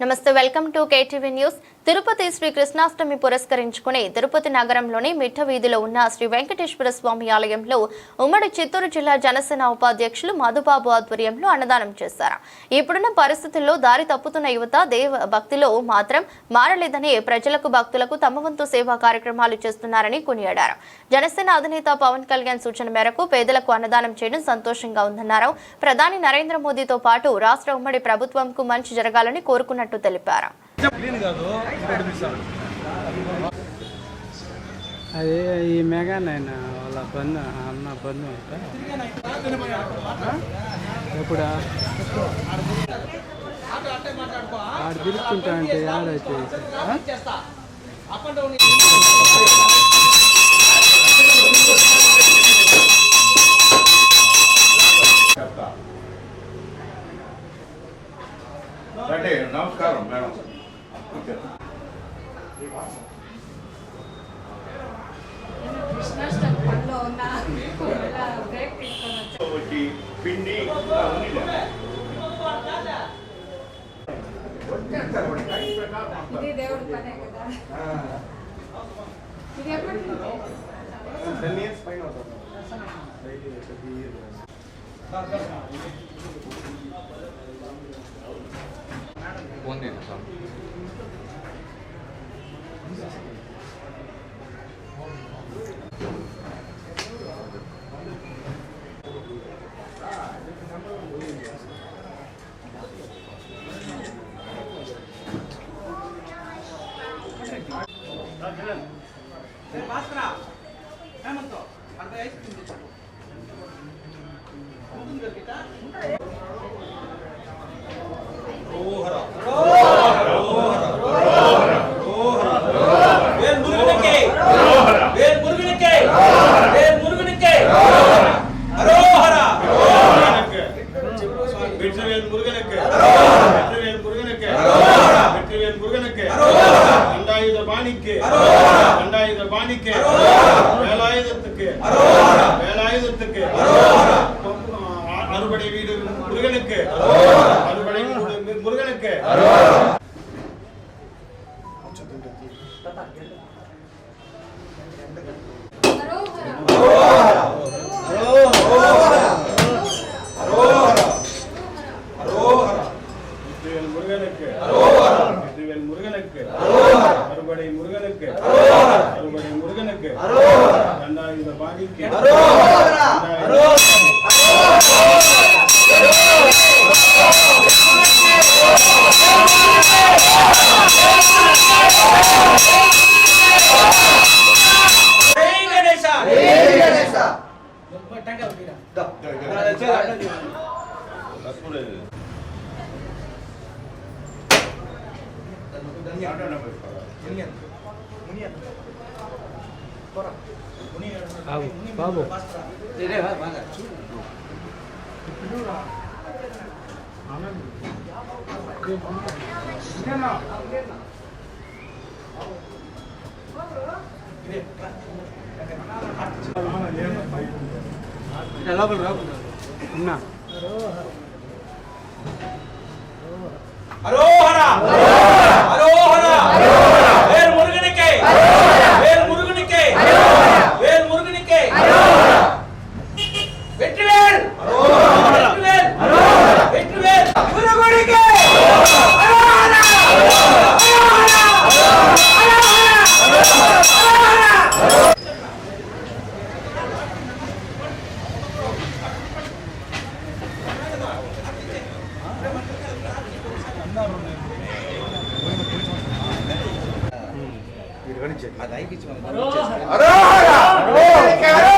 నమస్తే welcome to KTV news. Tirupati Shri Krishnashtami పురస్కరించుకుని తిరుపతి నగరంలోని మిఠ వీధిలో ఉన్న శ్రీ వెంకటేశ్వర స్వామి ఆలయంలో ఉమ్మడి చిత్తూరు జిల్లా జనసేన ఉపాధ్యక్షులు మధుబాబు ఆధ్వర్యంలో అన్నదానం చేశారు. ఇప్పుడున్న పరిస్థితుల్లో దారి తప్పుతున్న యువత దేవ భక్తిలో మాత్రం మారలేదని ప్రజలకు భక్తులకు తమ వంతు సేవా కార్యక్రమాలు చేస్తున్నారని కొనియాడారు. జనసేన అధినేత పవన్ కళ్యాణ్ సూచన మేరకు పేదలకు అన్నదానం చేయడం సంతోషంగా ఉందన్నారు. ప్రధాని నరేంద్ర మోదీతో పాటు రాష్ట్ర ఉమ్మడి ప్రభుత్వంకు మంచి జరగాలని కోరుకున్నట్టు తెలిపారు. క్లీన్ అది ఈ మెగాన్ ఆయన వాళ్ళ బంధు అన్న బంధు ఎప్పుడు? ఆడ తిరుగుతుంటా అంటే ఆడైతే రండి నమస్కారం మేడం. వచ్చి పిండి. ఇది దేవుడి పనే కదా ఇది ఎప్పటి నుంచి? వేల్ మురుగునికి వేల్ कौन देना था பாணிக்கு. அண்டாயுத பாணிக்கு. Дорога! బాబు బాబు ఉన్నా கணிச்சு அதாய் கிச்சு அரோஹரா அரோஹரா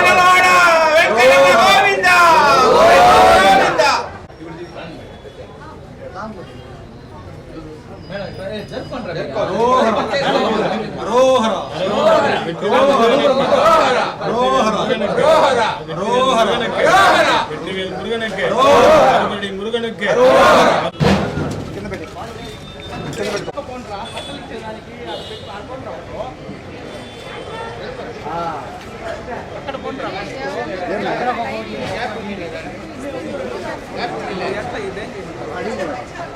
మురుగనెక్కే కింద పెట్టి కింద పెట్టి అక్కడ పోండ్రా గ్యాప్ ఉంది గ్యాప్ ఉంది ఎంత ఇదేం చేసి అడిగింది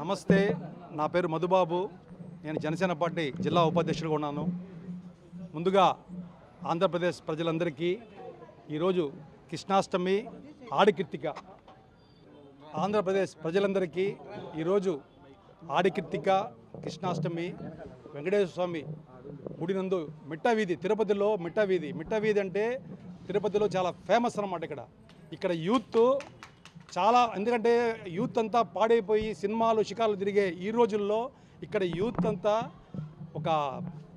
నమస్తే నా పేరు మధుబాబు. నేను జనసేన పార్టీ జిల్లా ఉపాధ్యక్షుడిగా ఉన్నాను. ముందుగా ఆంధ్రప్రదేశ్ ప్రజలందరికీ ఈరోజు కృష్ణాష్టమి ఆడికృత్తిక ఆంధ్రప్రదేశ్ ప్రజలందరికీ ఈరోజు ఆడికృత్తిక కృష్ణాష్టమి వెంకటేశ్వర స్వామి గుడినందు మిట్ట వీధి తిరుపతిలో మిట్ట వీధి. మిట్ట వీధి అంటే తిరుపతిలో చాలా ఫేమస్ అన్నమాట ఇక్కడ. ఇక్కడ యూత్ చాలా ఎందుకంటే యూత్ అంతా పాడైపోయి సినిమాలు షికార్లు తిరిగే ఈ రోజుల్లో ఇక్కడ యూత్ అంతా ఒక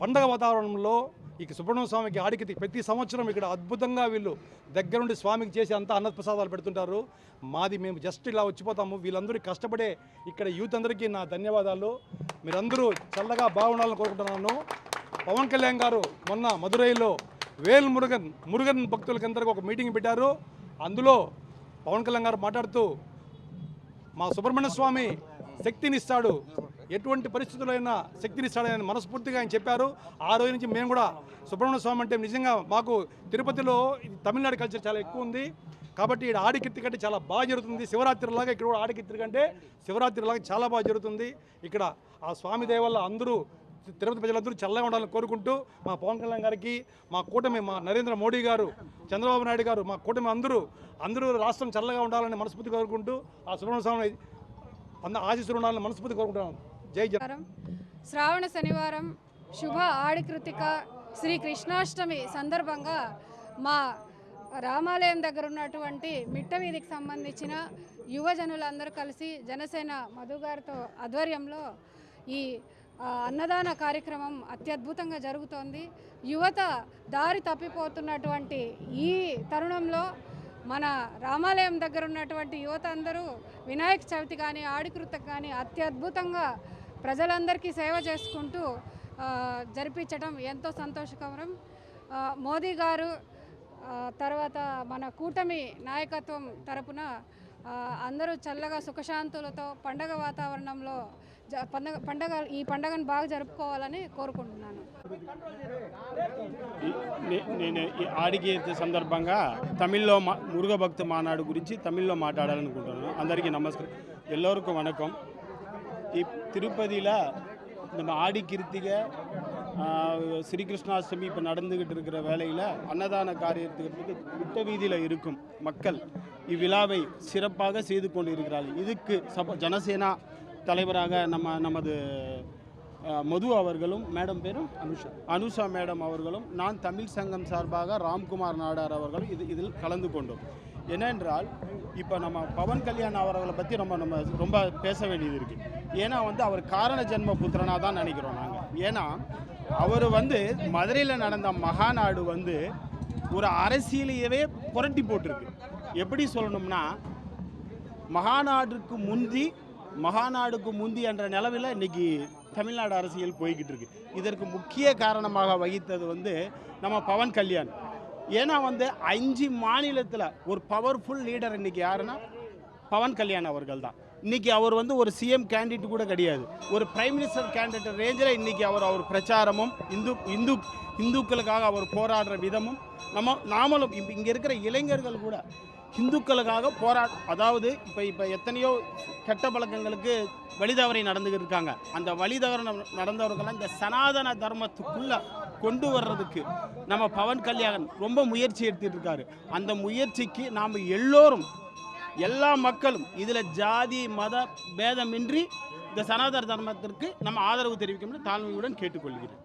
పండగ వాతావరణంలో ఇక సుబ్రహ్మణ్య స్వామికి ఆడికి ప్రతి సంవత్సరం ఇక్కడ అద్భుతంగా వీళ్ళు దగ్గరుండి స్వామికి చేసి అంతా అన్నప్రసాదాలు పెడుతుంటారు. మాది మేము జస్ట్ ఇలా వచ్చిపోతాము. వీళ్ళందరూ కష్టపడే ఇక్కడ యూత్ అందరికీ నా ధన్యవాదాలు. మీరందరూ చల్లగా బాగుండాలని కోరుకుంటున్నాను. పవన్ కళ్యాణ్ గారు మొన్న మదురైలో వేల్ మురుగన్ మురుగన్ భక్తులకందరికీ ఒక మీటింగ్ పెట్టారు. అందులో పవన్ కళ్యాణ్ గారు మాట్లాడుతూ మా సుబ్రహ్మణ్య స్వామి శక్తినిస్తాడు. ఎటువంటి పరిస్థితులైనా శక్తినిస్తాడని మనస్ఫూర్తిగా ఆయన చెప్పారు. ఆ రోజు నుంచి మేము కూడా సుబ్రహ్మణ్య స్వామి అంటే నిజంగా మాకు తిరుపతిలో ఇది తమిళనాడు కల్చర్ చాలా ఎక్కువ ఉంది. కాబట్టి ఇక్కడ ఆడికిత్తి కంటే చాలా బాగా జరుగుతుంది. శివరాత్రిలాగా ఇక్కడ కూడా ఆడికిత్తి కంటే శివరాత్రిలాగా చాలా బాగా జరుగుతుంది. ఇక్కడ ఆ స్వామి దయ వల్ల అందరూ తిరుపతి ప్రజలందరూ చల్లగా ఉండాలని కోరుకుంటూ మా పవన్ కళ్యాణ్ గారికి మా కూటమి మా నరేంద్ర మోడీ గారు చంద్రబాబు నాయుడు గారు మా కూటమి అందరూ అందరూ రాష్ట్రం చల్లగా ఉండాలని మనస్ఫూర్తి కోరుకుంటూ ఆ సుబ్రహ్మణ్య స్వామి అంద ఆశీస్సులు ఉండాలని మనస్ఫూర్తి కోరుకుంటున్నాను జై జగన్ శ్రావణ శనివారం శుభ ఆడికృతిక శ్రీ కృష్ణాష్టమి సందర్భంగా మా రామాలయం దగ్గర ఉన్నటువంటి మిట్ట వీధికి సంబంధించిన యువజనులందరూ కలిసి జనసేన మధు గారితో ఆధ్వర్యంలో ఈ అన్నదాన కార్యక్రమం అత్యద్భుతంగా జరుగుతోంది. యువత దారి తప్పిపోతున్నటువంటి ఈ తరుణంలో మన రామాలయం దగ్గర ఉన్నటువంటి యువత అందరూ వినాయక చవితి కానీ ఆడికృత కానీ అత్యద్భుతంగా ప్రజలందరికీ సేవ చేసుకుంటూ జరిపించడం ఎంతో సంతోషకరం. మోదీ గారు తర్వాత మన కూటమి నాయకత్వం తరపున అందరూ చల్లగా సుఖశాంతులతో పండగ వాతావరణంలో పండగ పండగ ఈ పండగను బాగా జరుపుకోవాలని కోరుకుంటున్నాను. నేను ఆడిగే సందర్భంగా తమిళ్లో మా మురుగభక్త మానాడు గురించి తమిళ్లో మాట్లాడాలనుకుంటున్నాను. అందరికీ నమస్కారం. ఎల్లోరుకు வணக்கம் ఈ తిరుపతిలో நம்ம ஆடி கிருத்திகை ஸ்ரீகிருஷ்ணாஷ்டமி இப்போ நடந்துக்கிட்டு இருக்கிற வேலையில் அன்னதான காரியத்துக்கு விட்ட வீதியில் இருக்கும் மக்கள் இவ்விழாவை சிறப்பாக செய்து கொண்டு இருக்கிறார்கள் இதுக்கு சப ஜனசேனா தலைவராக நம்ம நமது மது அவர்களும் மேடம் பேரும் அனுஷா. அனுஷா மேடம் அவர்களும் நான் தமிழ் சங்கம் சார்பாக ராம்குமார் நாடார் அவர்களும் இது இதில் கலந்து கொண்டோம். என்னென்றால் இப்போ நம்ம பவன் கல்யாண் அவர்களை பற்றி நம்ம நம்ம ரொம்ப பேச வேண்டியது இருக்குது ஏன்னா வந்து அவர் காரண ஜென்ம புத்திரனாக தான் நினைக்கிறோம் நாங்கள் ஏன்னா அவர் வந்து மதுரையில் நடந்த மகாநாடு வந்து ஒரு அரசியலையவே புரட்டி போட்டிருக்கு. எப்படி சொல்லணும்னா மகாநாடுக்கு முந்தி மகாநாடுக்கு முந்தி என்ற நிலவில் இன்றைக்கி தமிழ்நாடு அரசியல் போய்கிட்டு இருக்கு. இதற்கு முக்கிய காரணமாக வகித்தது வந்து நம்ம பவன் கல்யாண். ஏன்னா வந்து அஞ்சு மாநிலத்தில் ஒரு பவர்ஃபுல் லீடர் இன்னைக்கு யாருன்னா? பவன் கல்யாண் அவர்கள் தான். இன்றைக்கி அவர் வந்து ஒரு சிஎம் கேண்டிடேட் கூட கிடையாது. ஒரு பிரைம் மினிஸ்டர் கேண்டிடேட் ரேஞ்சில் இன்றைக்கி அவர் அவர் பிரச்சாரமும் இந்து இந்து இந்துக்களுக்காக அவர் போராடுற விதமும் நம்ம நாமளும் இங்கே இருக்கிற இளைஞர்கள் கூட இந்துக்களுக்காக போரா அதாவது இப்போ இப்போ எத்தனையோ கெட்ட பழக்கங்களுக்கு வழிதவறை நடந்துக்கிட்டு இருக்காங்க அந்த வழிதவறை நடந்தவர்கள்லாம் இந்த சனாதன தர்மத்துக்குள்ள கொண்டு வர்றதுக்கு நம்ம பவன் கல்யாணன் ரொம்ப முயற்சி எடுத்துட்டு இருக்காரு அந்த முயற்சிக்கு நாம் எல்லோரும் எல்லா மக்களும் இதில் ஜாதி மத பேதமின்றி இந்த சனாதன தர்மத்திற்கு நம்ம ஆதரவு தெரிவிக்கும்னு தாழ்மையுடன் கேட்டுக்கொள்கிறேன்.